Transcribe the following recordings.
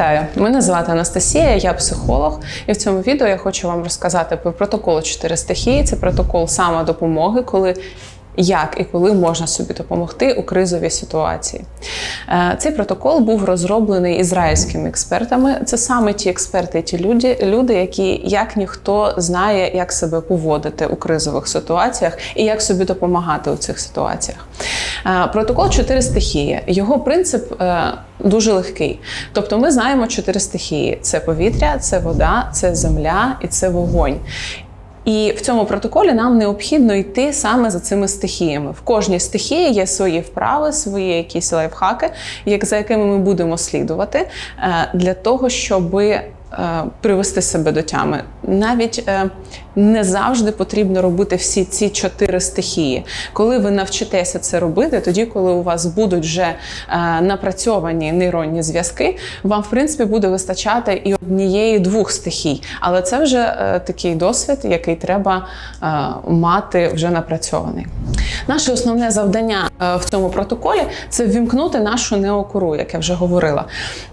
Вітаю! Мене звати Анастасія, я психолог, і в цьому відео я хочу вам розказати про протокол 4 стихії. Це протокол самодопомоги, коли як і коли можна собі допомогти у кризовій ситуації. Е, Цей протокол був розроблений ізраїльськими експертами. Це саме ті експерти, ті люди, люди, які як ніхто знає, як себе поводити у кризових ситуаціях і як собі допомагати у цих ситуаціях. Е, Протокол чотири стихії. Його принцип е, дуже легкий. Тобто, ми знаємо чотири стихії: це повітря, це вода, це земля і це вогонь. І в цьому протоколі нам необхідно йти саме за цими стихіями. В кожній стихії є свої вправи, свої якісь лайфхаки, як за якими ми будемо слідувати е, для того, щоби е, привести себе до тями. Навіть е, не завжди потрібно робити всі ці чотири стихії. Коли ви навчитеся це робити, тоді, коли у вас будуть вже е, напрацьовані нейронні зв'язки, вам в принципі буде вистачати і однієї двох стихій. Але це вже е, такий досвід, який треба е, мати вже напрацьований. Наше основне завдання е, в цьому протоколі це ввімкнути нашу неокору, як я вже говорила.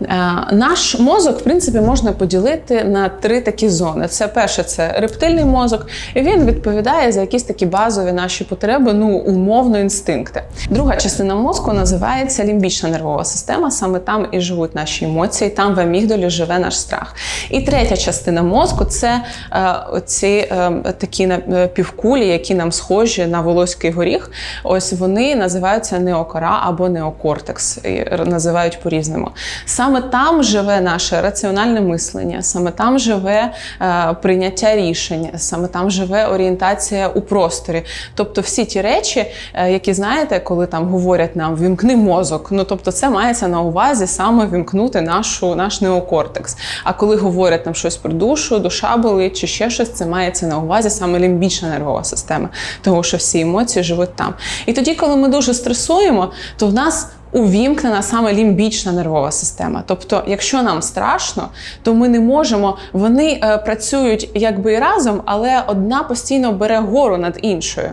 Е, Наш мозок, в принципі, можна поділити на три такі зони. Це перше, це рептильний мозок, і він відповідає за якісь такі базові наші потреби, ну умовно інстинкти. Друга частина мозку називається лімбічна нервова система. Саме там і живуть наші емоції, там в амігдалі живе наш страх. І третя частина мозку це е, оці е, такі е, півкулі, які нам схожі на волоський горіх. Ось вони називаються неокора або неокортекс, і називають по-різному. Саме там живе наше раціональне мислення, саме там живе е, прийняття рішень, саме там живе орієнтація у просторі. Тобто всі ті речі, е, які знаєте, коли там говорять нам вімкни мозок, ну тобто це мається на увазі саме вімкнути нашу, наш неокортекс. А коли говорять нам щось про душу, душа болить чи ще щось, це мається на увазі саме лімбічна нервова система, тому що всі емоції живуть там. І тоді, коли ми дуже стресуємо, то в нас увімкнена саме лімбічна нервова система. Тобто, якщо нам страшно, то ми не можемо. Вони е, працюють якби і разом, але одна постійно бере гору над іншою.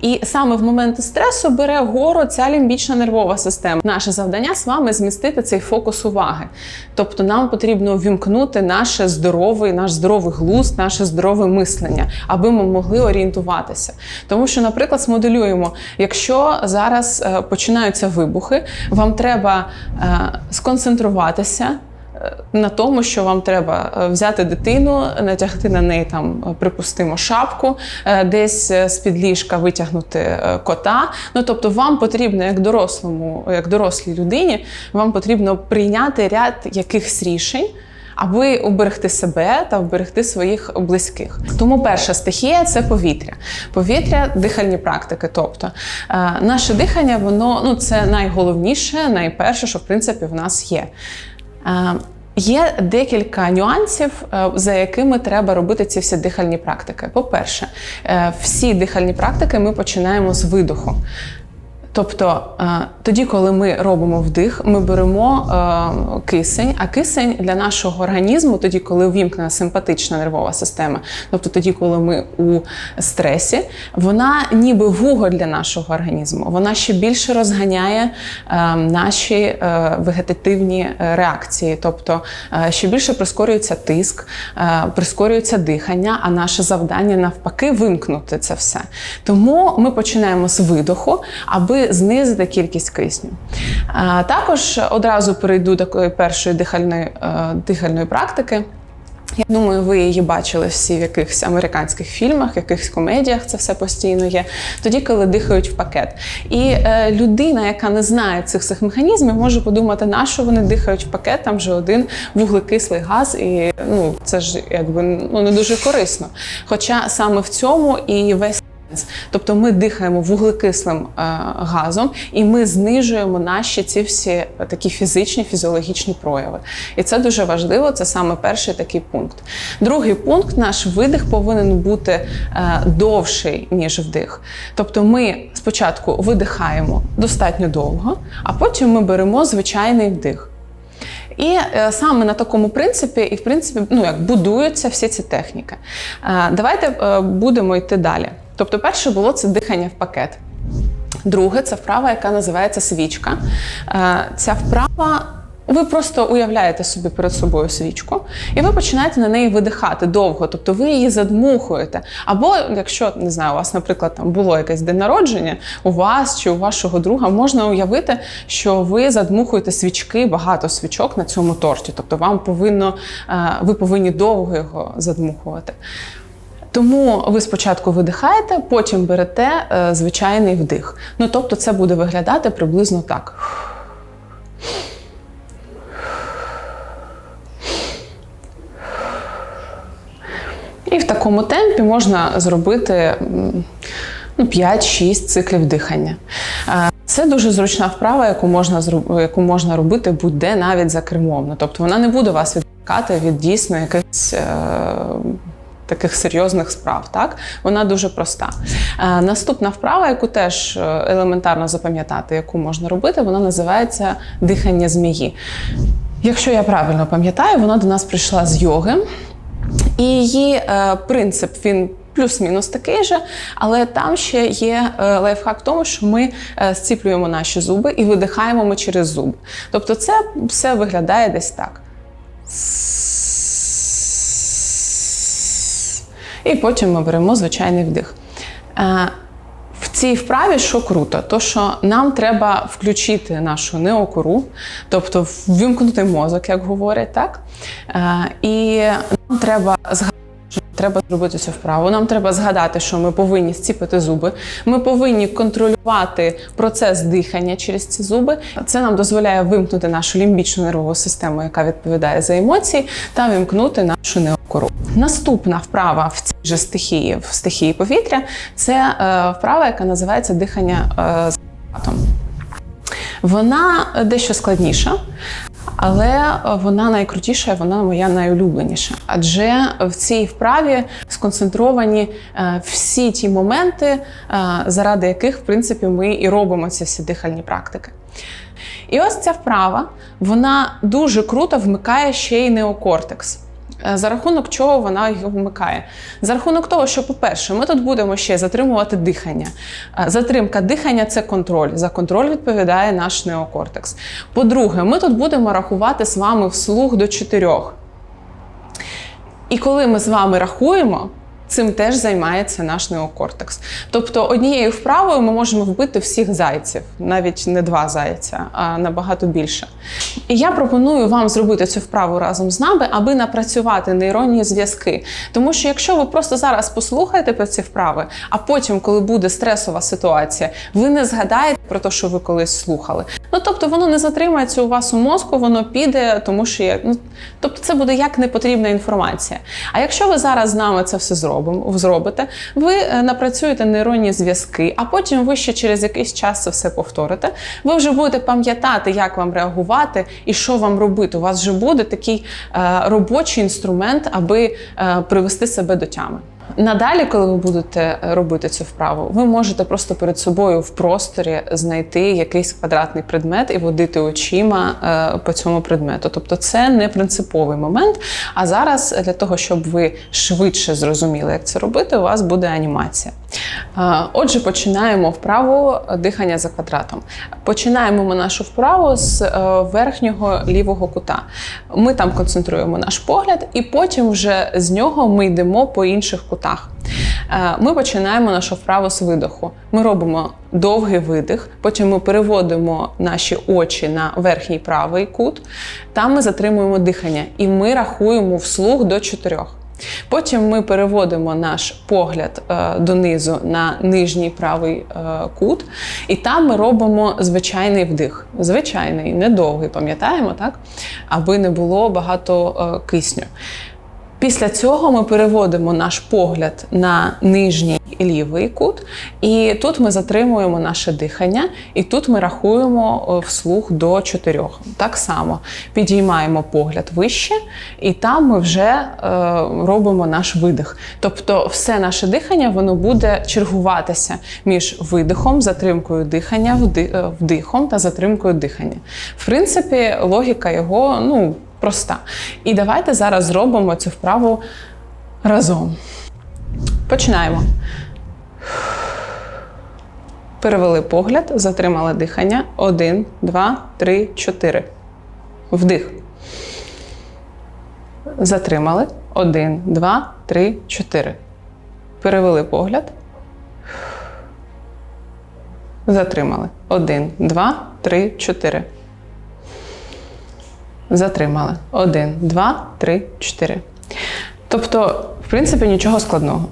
І саме в моменти стресу бере гору ця лімбічна нервова система. Наше завдання з вами змістити цей фокус уваги. Тобто, нам потрібно вімкнути наше здоровий, наш здоровий глузд, наше здорове мислення, аби ми могли орієнтуватися. Тому що, наприклад, смоделюємо, якщо зараз е, починаються вибухи, вам треба е, сконцентруватися. е, На тому, що вам треба е, взяти дитину, натягти на неї там, припустимо, шапку, десь е, з-під ліжка витягнути кота. Ну тобто, вам потрібно, як дорослому, як дорослій людині, вам потрібно прийняти ряд якихось рішень. Аби уберегти себе та вберегти своїх близьких. Тому перша стихія це повітря. Повітря дихальні практики. Тобто е, наше дихання, воно ну це найголовніше, найперше, що в принципі в нас є. Е, Є декілька нюансів, е, за якими треба робити ці всі дихальні практики. По-перше, всі дихальні практики ми починаємо з видоху. Тобто е, тоді, коли ми робимо вдих, ми беремо е, кисень, а кисень для нашого організму, тоді, коли ввімкнена симпатична нервова система, тобто тоді, коли ми у стресі, вона ніби вуго для нашого організму. Вона ще більше розганяє е, наші вегетативні реакції, тобто ще більше прискорюється тиск, прискорюється дихання, а наше завдання навпаки вимкнути це все. Тому ми починаємо з видоху, аби знизити кількість кисню. А, Також одразу перейду до такої першої дихальної, е, дихальної практики. Я думаю, ви її бачили всі в якихось американських фільмах, в якихось комедіях це все постійно є. Тоді, коли дихають в пакет. І е, людина, яка не знає цих всіх механізмів, може подумати, на що вони дихають в пакет, там вже один вуглекислий газ, і ну це ж якби ну не дуже корисно. Хоча саме в цьому і весь. Тобто ми дихаємо вуглекислим е, газом, і ми знижуємо наші ці всі такі фізичні, фізіологічні прояви. І це дуже важливо. Це саме перший такий пункт. Другий пункт наш видих повинен бути е, довший ніж вдих. Тобто, ми спочатку видихаємо достатньо довго, а потім ми беремо звичайний вдих. І е, саме на такому принципі, і в принципі, ну як будуються всі ці техніки. Е, давайте е, будемо йти далі. Тобто, перше було це дихання в пакет. Друге це вправа, яка називається свічка. Е, Ця вправа Ви просто уявляєте собі перед собою свічку, і ви починаєте на неї видихати довго, тобто ви її задмухуєте. Або, якщо не знаю, у вас, наприклад, там було якесь день народження, у вас чи у вашого друга можна уявити, що ви задмухуєте свічки, багато свічок на цьому торті. Тобто, вам повинно, е, ви повинні довго його задмухувати. Тому ви спочатку видихаєте, потім берете е, звичайний вдих. Ну тобто, це буде виглядати приблизно так. І в такому темпі можна зробити ну, 5-6 циклів дихання. Е, Це дуже зручна вправа, яку можна, яку можна робити будь-де навіть за кермом. Ну, Тобто вона не буде вас відвлекати від дійсно якихось. е, Таких серйозних справ, так вона дуже проста. Е, наступна вправа, яку теж е, елементарно запам'ятати, яку можна робити, вона називається дихання змії. Якщо я правильно пам'ятаю, вона до нас прийшла з йоги. І її е, принцип він плюс-мінус такий же, але там ще є е, лайфхак в тому, що ми е, зціплюємо наші зуби і видихаємо ми через зуби. Тобто, це все виглядає десь так. І потім ми беремо звичайний вдих. Е, в цій вправі що круто, то що нам треба включити нашу неокору, тобто ввімкнути мозок, як говорять, так? Е, І нам треба згадати. що Треба зробити цю вправу. Нам треба згадати, що ми повинні зціпити зуби. Ми повинні контролювати процес дихання через ці зуби. Це нам дозволяє вимкнути нашу лімбічну нервову систему, яка відповідає за емоції, та вимкнути нашу неокору. Наступна вправа в цій же стихії, в стихії повітря, це е, вправа, яка називається дихання е, з апаратом. Вона дещо складніша, але вона найкрутіша, вона моя найулюбленіша. Адже в цій вправі сконцентровані е, всі ті моменти, заради яких, в принципі, ми і робимо ці всі дихальні практики. І ось ця вправа, вона дуже круто вмикає ще й неокортекс. Е, За рахунок чого вона його вмикає? За рахунок того, що, по-перше, ми тут будемо ще затримувати дихання. Е, Затримка дихання це контроль. За контроль відповідає наш неокортекс. По-друге, ми тут будемо рахувати з вами вслух до чотирьох. І коли ми з вами рахуємо, цим теж займається наш неокортекс. Тобто однією вправою ми можемо вбити всіх зайців, навіть не два зайця, а набагато більше. І я пропоную вам зробити цю вправу разом з нами, аби напрацювати нейронні зв'язки. Тому що якщо ви просто зараз послухаєте про ці вправи, а потім, коли буде стресова ситуація, ви не згадаєте про те, що ви колись слухали. Ну тобто воно не затримається у вас у мозку, воно піде, тому що є. Ну, тобто це буде як непотрібна інформація. А якщо ви зараз з нами це все зробимо, зробите, ви е, напрацюєте нейронні зв'язки, а потім ви ще через якийсь час це все повторите. Ви вже будете пам'ятати, як вам реагувати і що вам робити. У вас вже буде такий е, робочий інструмент, аби е, привести себе до тями. Надалі, коли ви будете робити цю вправу, ви можете просто перед собою в просторі знайти якийсь квадратний предмет і водити очима е, по цьому предмету. Тобто це не принциповий момент. А зараз для того, щоб ви швидше зрозуміли, як це робити, у вас буде анімація. Е, Отже, починаємо вправу дихання за квадратом. Починаємо ми нашу вправу з е, верхнього лівого кута. Ми там концентруємо наш погляд, і потім вже з нього ми йдемо по інших кутах. Е, Ми починаємо нашу вправу з видоху. Ми робимо довгий видих, потім ми переводимо наші очі на верхній правий кут. Там ми затримуємо дихання і ми рахуємо вслух до чотирьох. Потім ми переводимо наш погляд е, донизу на нижній правий е, кут, і там ми робимо звичайний вдих. Звичайний, недовгий, пам'ятаємо, так? Аби не було багато е, кисню. Після цього ми переводимо наш погляд на нижній лівий кут, і тут ми затримуємо наше дихання, і тут ми рахуємо е, вслух до чотирьох. Так само підіймаємо погляд вище, і там ми вже е, робимо наш видих. Тобто, все наше дихання воно буде чергуватися між видихом, затримкою дихання, е, вдихом та затримкою дихання. В принципі, логіка його ну, проста. І давайте зараз зробимо цю вправу разом. Починаємо. Перевели погляд, затримали дихання. Один, два, три, чотири. Вдих. Затримали. Один, два, три, чотири. Перевели погляд. Затримали. Один, два, три, чотири. Затримали. Один, два, три, чотири. Тобто, в принципі, нічого складного.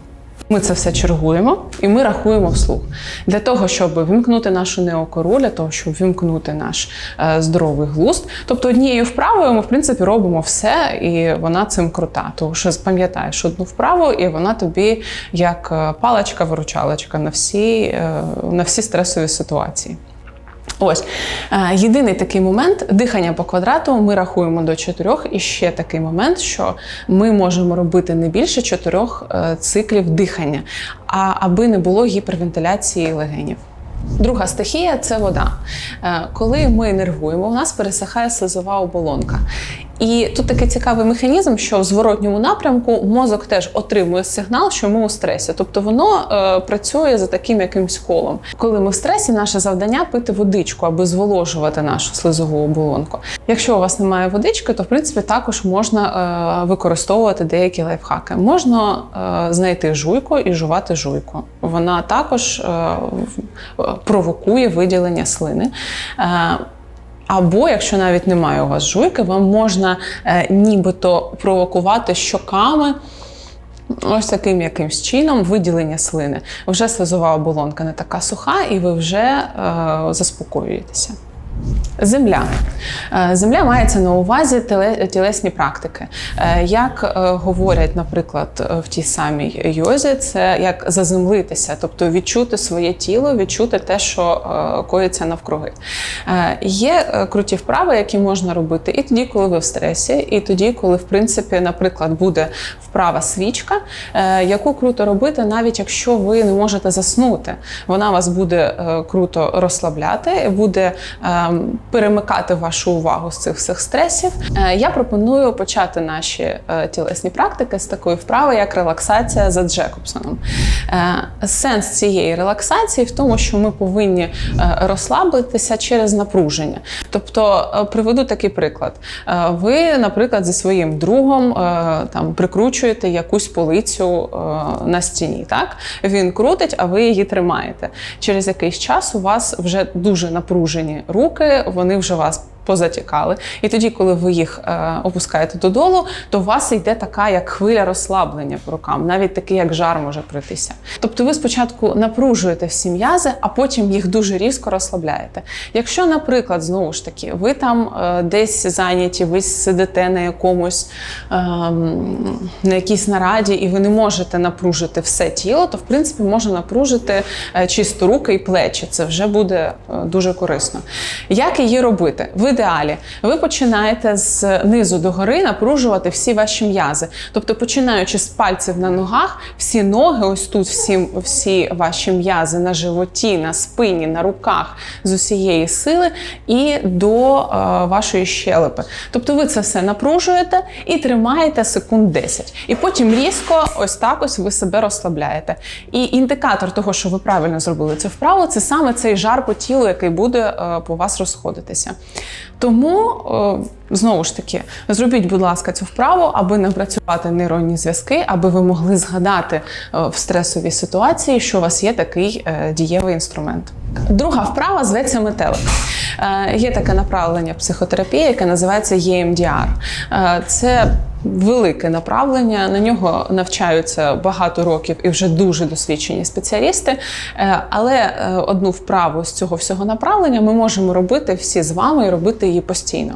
Ми це все чергуємо і ми рахуємо вслух. Для того, щоб вімкнути нашу неокору, для того, щоб вімкнути наш е, здоровий глузд. Тобто однією вправою ми, в принципі, робимо все, і вона цим крута. Тому що пам'ятаєш одну вправу, і вона тобі як е, паличка-виручалочка на всі, е, на всі стресові ситуації. Ось Е, єдиний такий момент дихання по квадрату. Ми рахуємо до чотирьох. І ще такий момент, що ми можемо робити не більше чотирьох е, циклів дихання, а аби не було гіпервентиляції легенів. Друга стихія це вода. Е, Коли ми нервуємо, у нас пересихає слизова оболонка. І тут такий цікавий механізм, що в зворотньому напрямку мозок теж отримує сигнал, що ми у стресі. Тобто воно е, працює за таким якимсь колом. Коли ми в стресі, наше завдання пити водичку, аби зволожувати нашу слизову оболонку. Якщо у вас немає водички, то в принципі також можна е, використовувати деякі лайфхаки. Можна е, знайти жуйку і жувати жуйку. Вона також е, провокує виділення слини. Е, або, якщо навіть немає у вас жуйки, вам можна е, нібито провокувати щоками. Ось таким якимсь чином виділення слини. Вже слизова оболонка не така суха, і ви вже е, заспокоюєтеся. Земля. Е, Земля мається на увазі тілесні практики. Е, Як е, говорять, наприклад, в тій самій йозі, це як заземлитися, тобто відчути своє тіло, відчути те, що коїться навкруги. Є круті вправи, які можна робити і тоді, коли ви в стресі, і тоді, коли, в принципі, наприклад, буде вправа свічка, яку круто робити, навіть якщо ви не можете заснути. Вона вас буде круто розслабляти, буде перемикати вашу увагу з цих всіх стресів. Е, Я пропоную почати наші е, тілесні практики з такої вправи, як релаксація за Джекобсоном. Е, Сенс цієї релаксації в тому, що ми повинні розслабитися через напруження. Тобто, приведу такий приклад. Ви, наприклад, зі своїм другом там прикручуєте якусь полицю на стіні. Так він крутить, а ви її тримаєте. Через якийсь час у вас вже дуже напружені руки, вони вже вас. Позатікали, і тоді, коли ви їх е, опускаєте додолу, то у вас йде така як хвиля розслаблення по рукам, навіть такий як жар може пройтися. Тобто, ви спочатку напружуєте всі м'язи, а потім їх дуже різко розслабляєте. Якщо, наприклад, знову ж таки, ви там е, десь зайняті, ви сидите на якомусь ем, на якійсь нараді, і ви не можете напружити все тіло, то в принципі можна напружити е, чисто руки і плечі. Це вже буде е, дуже корисно. Як її робити? В ідеалі ви починаєте з низу до гори напружувати всі ваші м'язи. Тобто, починаючи з пальців на ногах, всі ноги, ось тут всі, всі ваші м'язи на животі, на спині, на руках з усієї сили і до е, вашої щелепи. Тобто ви це все напружуєте і тримаєте секунд 10. І потім різко, ось так ось ви себе розслабляєте. І індикатор того, що ви правильно зробили цю вправу, це саме цей жар по тілу, який буде е, по вас розходитися. Тому, е, знову ж таки, зробіть, будь ласка, цю вправу, аби напрацювати нейронні зв'язки, аби ви могли згадати е, в стресовій ситуації, що у вас є такий е, дієвий інструмент. Друга вправа зветься метелик. Є таке направлення психотерапії, яке називається EMDR. Це велике направлення. На нього навчаються багато років і вже дуже досвідчені спеціалісти. Е, Але е, одну вправу з цього всього направлення ми можемо робити всі з вами і робити її постійно.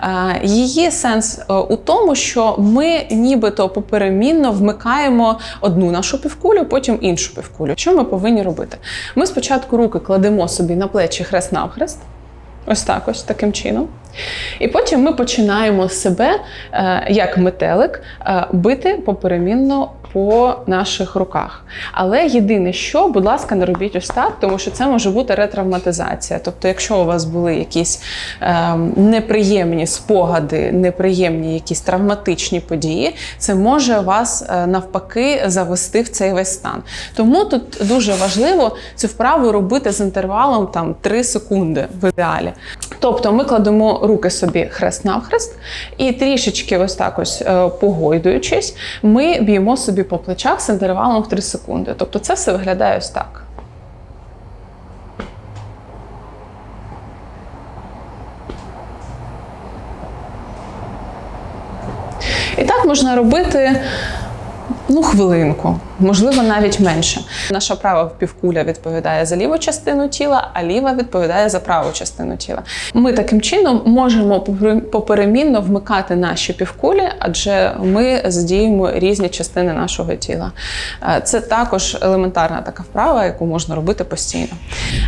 Е, Її сенс у тому, що ми нібито поперемінно вмикаємо одну нашу півкулю, потім іншу півкулю. Що ми повинні робити? Ми спочатку руки кладемо собі на плечі хрест навхрест. Ось так, ось таким чином. І потім ми починаємо себе, е, як метелик, е, бити поперемінно по наших руках. Але єдине, що, будь ласка, не робіть ось тому що це може бути ретравматизація. Тобто, якщо у вас були якісь е, неприємні спогади, неприємні якісь травматичні події, це може вас навпаки завести в цей весь стан. Тому тут дуже важливо цю вправу робити з інтервалом там 3 секунди в ідеалі. Тобто ми кладемо руки собі хрест-навхрест, і трішечки ось так ось е, погойдуючись, ми б'ємо собі по плечах з інтервалом в 3 секунди. Тобто це все виглядає ось так. І так можна робити ну, хвилинку, можливо, навіть менше. Наша права півкуля відповідає за ліву частину тіла, а ліва відповідає за праву частину тіла. Ми таким чином можемо попер- поперемінно вмикати наші півкулі, адже ми задіємо різні частини нашого тіла. Е, Це також елементарна така вправа, яку можна робити постійно.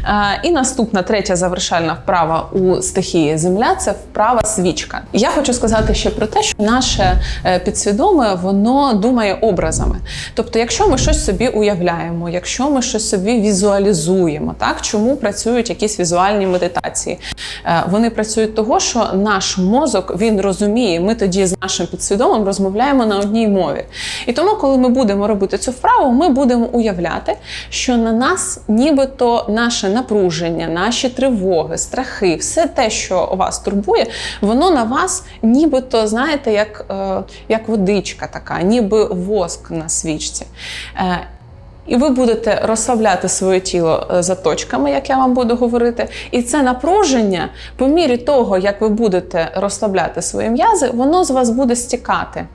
Е, І наступна третя завершальна вправа у стихії Земля це вправа свічка. Я хочу сказати ще про те, що наше е, підсвідоме воно думає образами. Тобто, якщо ми щось собі уявляємо, якщо ми щось собі візуалізуємо, так чому працюють якісь візуальні медитації? Е, Вони працюють того, що наш мозок він розуміє, ми тоді з нашим підсвідомим розмовляємо на одній мові. І тому, коли ми будемо робити цю вправу, ми будемо уявляти, що на нас нібито наше напруження, наші тривоги, страхи, все те, що вас турбує, воно на вас нібито, знаєте, як, е, як водичка така, ніби воск на свічці. Е, і ви будете розслабляти своє тіло е, за точками, як я вам буду говорити. І це напруження, по мірі того, як ви будете розслабляти свої м'язи, воно з вас буде стікати.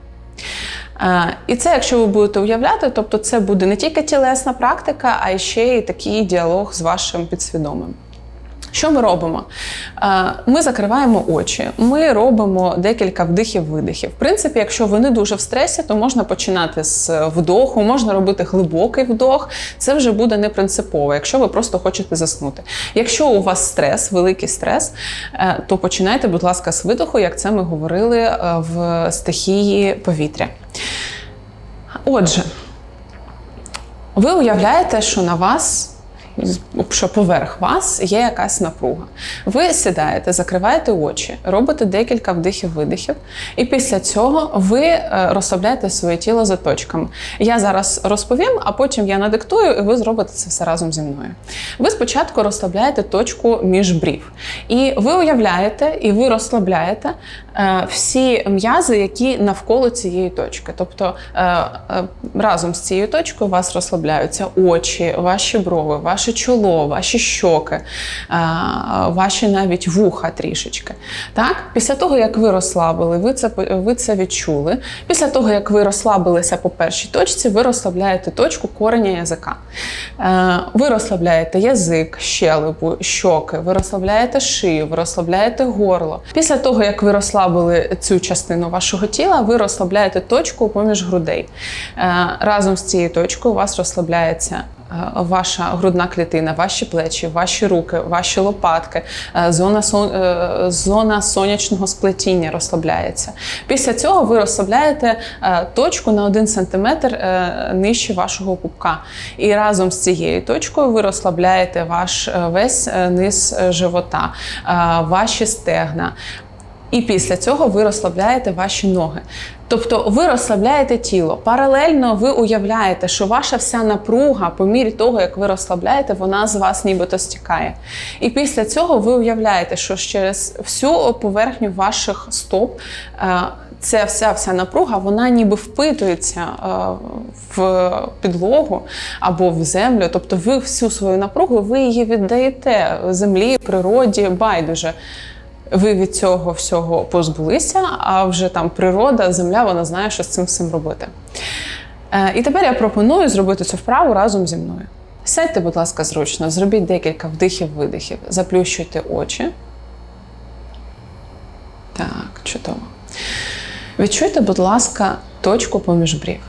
Е, І це, якщо ви будете уявляти, тобто це буде не тільки тілесна практика, а ще й такий діалог з вашим підсвідомим. Що ми робимо? Е, Ми закриваємо очі, ми робимо декілька вдихів-видихів. В принципі, якщо ви не дуже в стресі, то можна починати з вдоху, можна робити глибокий вдох. Це вже буде не принципово, якщо ви просто хочете заснути. Якщо у вас стрес, великий стрес, е, то починайте, будь ласка, з видоху, як це ми говорили е, в стихії повітря. Отже, ви уявляєте, що на вас що поверх вас є якась напруга. Ви сідаєте, закриваєте очі, робите декілька вдихів-видихів, і після цього ви е, розслабляєте своє тіло за точками. Я зараз розповім, а потім я надиктую, і ви зробите це все разом зі мною. Ви спочатку розслабляєте точку між брів. І ви уявляєте, і ви розслабляєте е, всі м'язи, які навколо цієї точки. Тобто е, разом з цією точкою у вас розслабляються очі, ваші брови, ваше чоло, ваші щоки, ваші навіть вуха трішечки. Так? Після того, як ви розслабили, ви це, ви це відчули. Після того, як ви розслабилися по першій точці, ви розслабляєте точку кореня язика. Е, Ви розслабляєте язик, щелепу, щоки, ви розслабляєте шию, ви розслабляєте горло. Після того, як ви розслабили цю частину вашого тіла, ви розслабляєте точку поміж грудей. Е, Разом з цією точкою у вас розслабляється ваша грудна клітина, ваші плечі, ваші руки, ваші лопатки, е, зона, сон- е, зона сонячного сплетіння розслабляється. Після цього ви розслабляєте е, точку на 1 см е, нижче вашого пупка. І разом з цією точкою ви розслабляєте ваш е, весь е, низ е, живота, е, ваші стегна. І після цього ви розслабляєте ваші ноги. Тобто ви розслабляєте тіло. Паралельно ви уявляєте, що ваша вся напруга, по мірі того, як ви розслабляєте, вона з вас нібито стікає. І після цього ви уявляєте, що через всю поверхню ваших стоп. е, Ця вся вся напруга, вона ніби впитується е, в підлогу або в землю. Тобто, ви всю свою напругу ви її віддаєте землі, природі, байдуже ви від цього всього позбулися, а вже там природа, земля, вона знає, що з цим всім робити. Е, І тепер я пропоную зробити цю вправу разом зі мною. Сядьте, будь ласка, зручно, зробіть декілька вдихів-видихів, заплющуйте очі. Так, чудово. Відчуйте, будь ласка, точку поміж брів.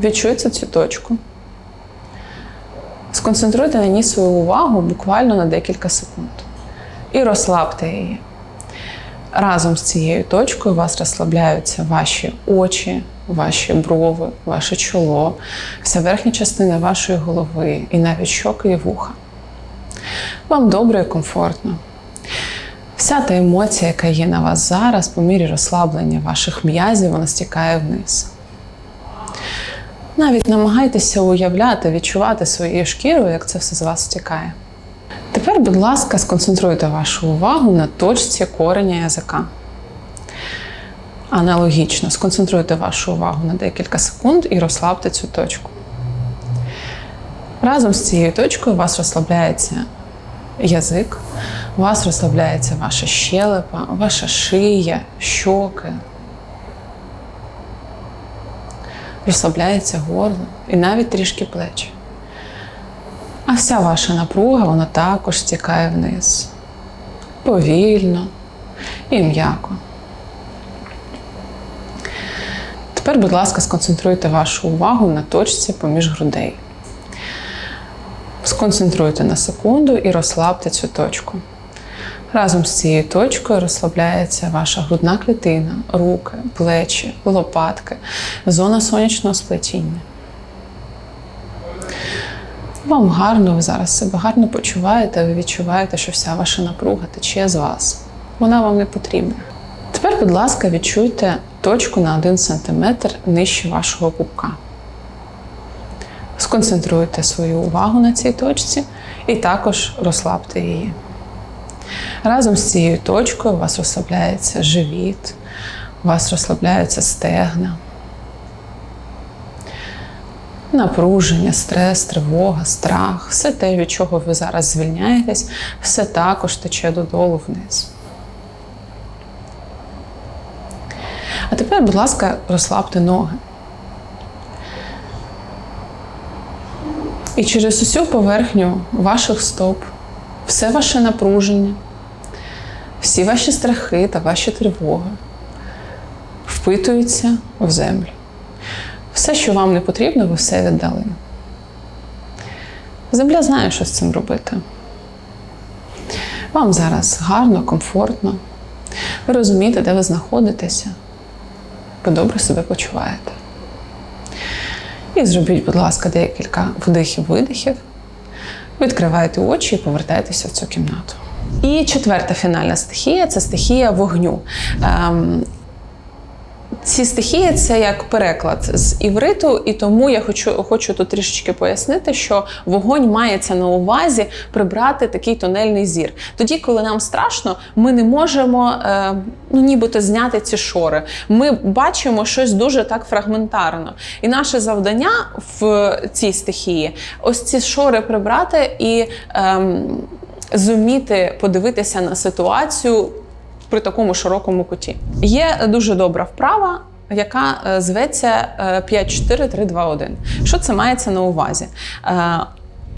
Відчуйте цю точку. Сконцентруйте на ній свою увагу буквально на декілька секунд і розслабте її. Разом з цією точкою у вас розслабляються ваші очі, ваші брови, ваше чоло, вся верхня частина вашої голови і навіть щоки і вуха. Вам добре і комфортно. Вся та емоція, яка є на вас зараз, по мірі розслаблення ваших м'язів, вона стікає вниз. Навіть намагайтеся уявляти, відчувати своєю шкірою, як це все з вас стікає. Тепер, будь ласка, сконцентруйте вашу увагу на точці кореня язика. Аналогічно, сконцентруйте вашу увагу на декілька секунд і розслабте цю точку. Разом з цією точкою у вас розслабляється язик, у вас розслабляється ваша щелепа, ваша шия, щоки. Розслабляється горло і навіть трішки плечі. А вся ваша напруга, вона також стікає вниз. Повільно і м'яко. Тепер, будь ласка, сконцентруйте вашу увагу на точці поміж грудей. Сконцентруйте на секунду і розслабте цю точку. Разом з цією точкою розслабляється ваша грудна клітина, руки, плечі, лопатки, зона сонячного сплетіння. Вам гарно, ви зараз себе гарно почуваєте, ви відчуваєте, що вся ваша напруга тече з вас. Вона вам не потрібна. Тепер, будь ласка, відчуйте точку на 1 см нижче вашого пупка. Сконцентруйте свою увагу на цій точці і також розслабте її. Разом з цією точкою у вас розслабляється живіт, у вас розслабляються стегна, напруження, стрес, тривога, страх, все те, від чого ви зараз звільняєтесь, все також тече додолу вниз. А тепер, будь ласка, розслабте ноги. І через усю поверхню ваших стоп, все ваше напруження, всі ваші страхи та ваші тривоги впитуються в землю. Все, що вам не потрібно, ви все віддали. Земля знає, що з цим робити. Вам зараз гарно, комфортно. Ви розумієте, де ви знаходитеся. Ви добре себе почуваєте. І зробіть, будь ласка, декілька вдихів-видихів. Відкривайте очі і повертайтеся в цю кімнату. І четверта фінальна стихія це стихія вогню. Ці стихії це як переклад з івриту, і тому я хочу хочу тут трішечки пояснити, що вогонь мається на увазі прибрати такий тунельний зір. Тоді, коли нам страшно, ми не можемо е, ну, нібито зняти ці шори. Ми бачимо щось дуже так фрагментарно. І наше завдання в цій стихії ось ці шори прибрати і е, зуміти подивитися на ситуацію при такому широкому куті. Є дуже добра вправа. Яка е, зветься 5-4-3-2-1. Що це мається на увазі? Е,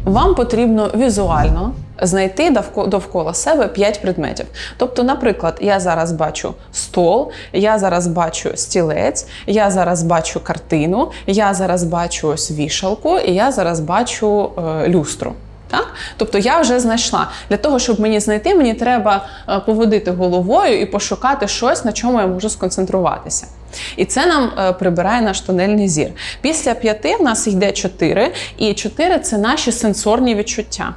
вам потрібно візуально знайти довкола себе 5 предметів. Тобто, наприклад, я зараз бачу стол, я зараз бачу стілець, я зараз бачу картину, я зараз бачу ось вішалку, і я зараз бачу е, люстру. Так? Тобто я вже знайшла. Для того, щоб мені знайти, мені треба е, поводити головою і пошукати щось, на чому я можу сконцентруватися. І це нам е, прибирає наш тунельний зір. Після п'яти в нас йде чотири, і чотири це наші сенсорні відчуття.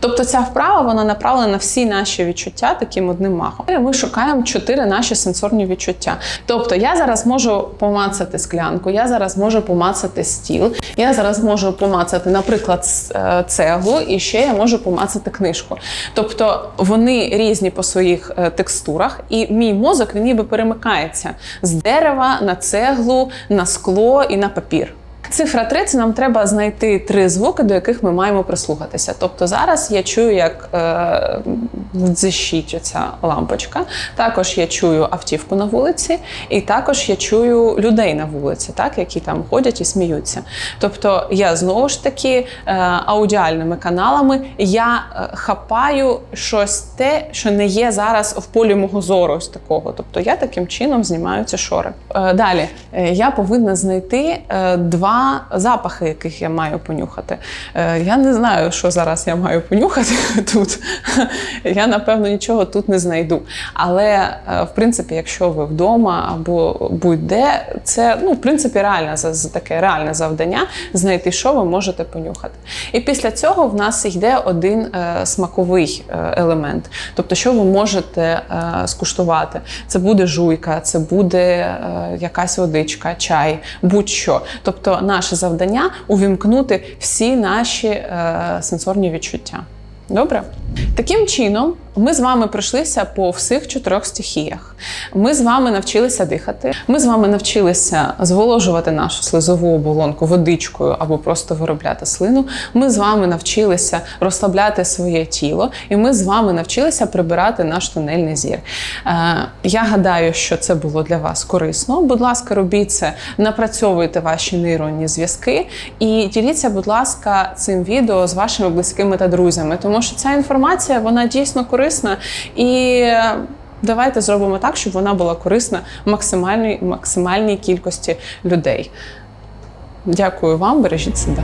Тобто ця вправа вона направлена на всі наші відчуття таким одним махом. Ми шукаємо чотири наші сенсорні відчуття. Тобто я зараз можу помацати склянку, я зараз можу помацати стіл, я зараз можу помацати, наприклад, е, цеглу, і ще я можу помацати книжку. Тобто вони різні по своїх е, текстурах, і мій мозок він ніби перемикається з дерева на цеглу, на скло і на папір. Цифра 3 – це нам треба знайти три звуки, до яких ми маємо прислухатися. Тобто зараз я чую, як е, дзищить ця лампочка. Також я чую автівку на вулиці, і також я чую людей на вулиці, так, які там ходять і сміються. Тобто я знову ж таки е, аудіальними каналами я е, хапаю щось те, що не є зараз в полі мого зору ось такого. Тобто я таким чином знімаю ці шори. Е, далі е, я повинна знайти е, два запахи, яких я маю понюхати. Е, я не знаю, що зараз я маю понюхати тут. Я, напевно, нічого тут не знайду. Але, е, в принципі, якщо ви вдома або будь-де, це ну, в принципі реальне таке реальне завдання знайти, що ви можете понюхати. І після цього в нас йде один е, смаковий елемент. Тобто, що ви можете скуштувати? Це буде жуйка, це буде якась водичка, чай, будь-що. Тобто, наше завдання увімкнути всі наші е, сенсорні відчуття. Добре? Таким чином, ми з вами пройшлися по всіх чотирьох стихіях. Ми з вами навчилися дихати. Ми з вами навчилися зволожувати нашу слизову оболонку водичкою або просто виробляти слину. Ми з вами навчилися розслабляти своє тіло, і ми з вами навчилися прибирати наш тунельний зір. Е, я гадаю, що це було для вас корисно. Будь ласка, робіть це, напрацьовуйте ваші нейронні зв'язки і діліться, будь ласка, цим відео з вашими близькими та друзями, тому що ця інформація вона дійсно корисна і. Давайте зробимо так, щоб вона була корисна максимальній максимальній кількості людей. Дякую вам, бережіть себе.